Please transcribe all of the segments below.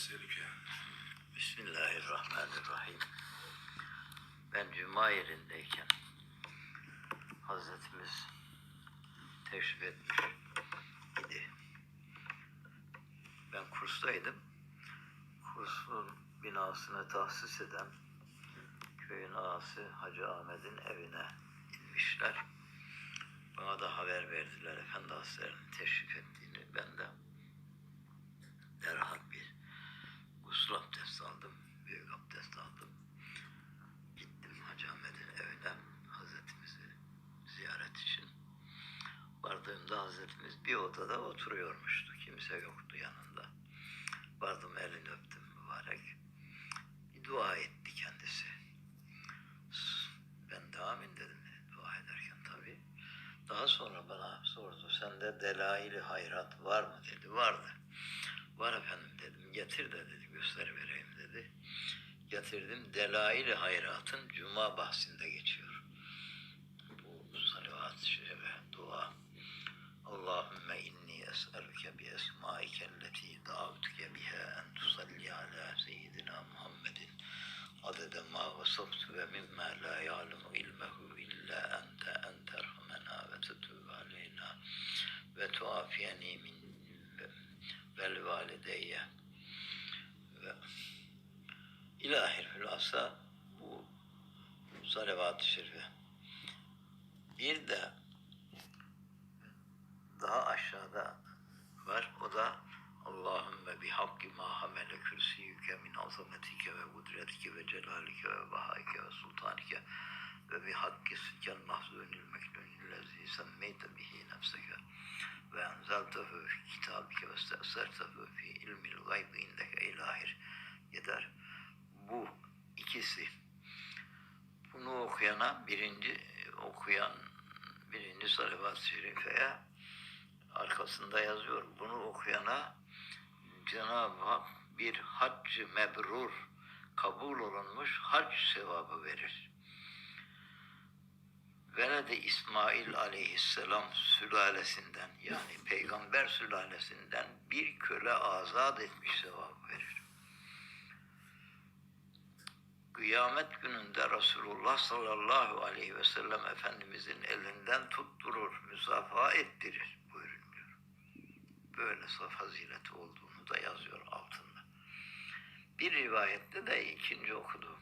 eselüke. Bismillahirrahmanirrahim. Ben cuma yerindeyken Hazretimiz teşrif etmiş idi. Ben kurstaydım. Kursun binasını tahsis eden köyün ağası Hacı Ahmet'in evine inmişler. Bana da haber verdiler Efendi Hazretleri'nin teşrif ettiğini. Ben Hazretimiz bir odada oturuyormuştu. Kimse yoktu yanında. Vardım elini öptüm mübarek. Bir dua etti kendisi. Ben de amin dedim dua ederken tabii. Daha sonra bana sordu. Sende delail-i hayrat var mı dedi. Vardı. Var efendim dedim. Getir de dedi. Göster vereyim dedi. Getirdim. Delail-i hayratın cuma bahsinde geçiyor. Bu salavat-ı şerife dua. Allahümme inni es'eluke bi esmaike elleti da'utuke biha en tusalli ala seyyidina Muhammedin adede ma mimma la ya'lemu ilmehu illa ente en terhamena ve tetûbe aleyna ve tuafiyeni min vel valideyye ve ilahir hülasa bu salavat-ı şerife. Bir de daha aşağıda var. O da Allahümme bi hakki ma hamele kürsiyüke min azametike ve kudretike ve celalike ve bahaike ve sultanike ve bi hakki sitken mahzunil meknunil lezi semmeyte bihi nefseke ve enzeltehu fi kitabike ve stesertehu fi ilmil gaybi indeke ilahir yeter. Bu ikisi bunu okuyana birinci okuyan birinci salavat-ı şerifeye arkasında yazıyor. Bunu okuyana Cenab-ı Hak bir haccı mebrur kabul olunmuş hac sevabı verir. Veled-i İsmail aleyhisselam sülalesinden yani peygamber sülalesinden bir köle azat etmiş sevabı verir. Kıyamet gününde Resulullah sallallahu aleyhi ve sellem Efendimizin elinden tutturur, müsafaha ettirir buyuruluyor. Böyle saf fazileti olduğunu da yazıyor altında. Bir rivayette de ikinci okudu.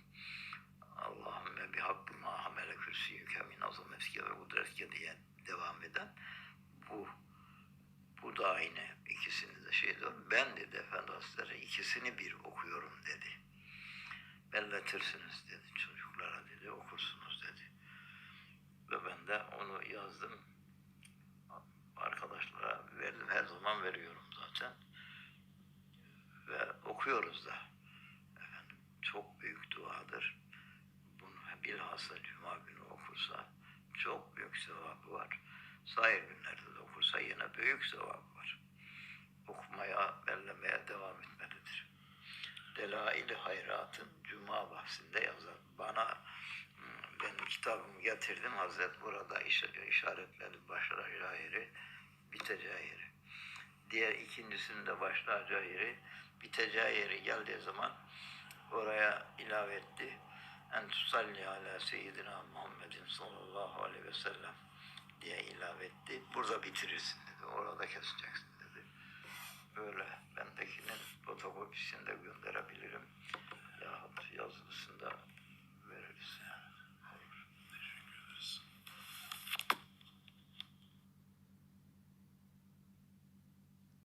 Allahümme bi hakkı ma hamele kürsiyüke min azametike ve kudretike diye devam eden bu bu da aynı ikisini de şey diyor. Ben dedi Efendi ikisini bir okuyorum dedi. Belletirsiniz dedi çocuklara dedi okursunuz dedi. Ve ben de onu yazdım. Arkadaşlara verdim her zaman veriyorum zaten. Ve okuyoruz da. Çok büyük duadır. Bunu bilhassa cuma günü okursa çok büyük sevabı var. Sair günlerde de okursa yine büyük sevabı var. Okumaya, bellemeye devam etmelidir. Delail-i Hayrat'ın Cuma bahsinde yazar. Bana hmm, benim kitabımı getirdim. Hazret burada iş, işaretledi başlayacağı yeri, biteceği yeri. Diğer ikincisinin de başlayacağı yeri, biteceği yeri geldiği zaman oraya ilave etti. En tusalli ala seyyidina Muhammedin sallallahu aleyhi ve sellem diye ilave etti. Burada bitirirsin dedi. Orada keseceksin.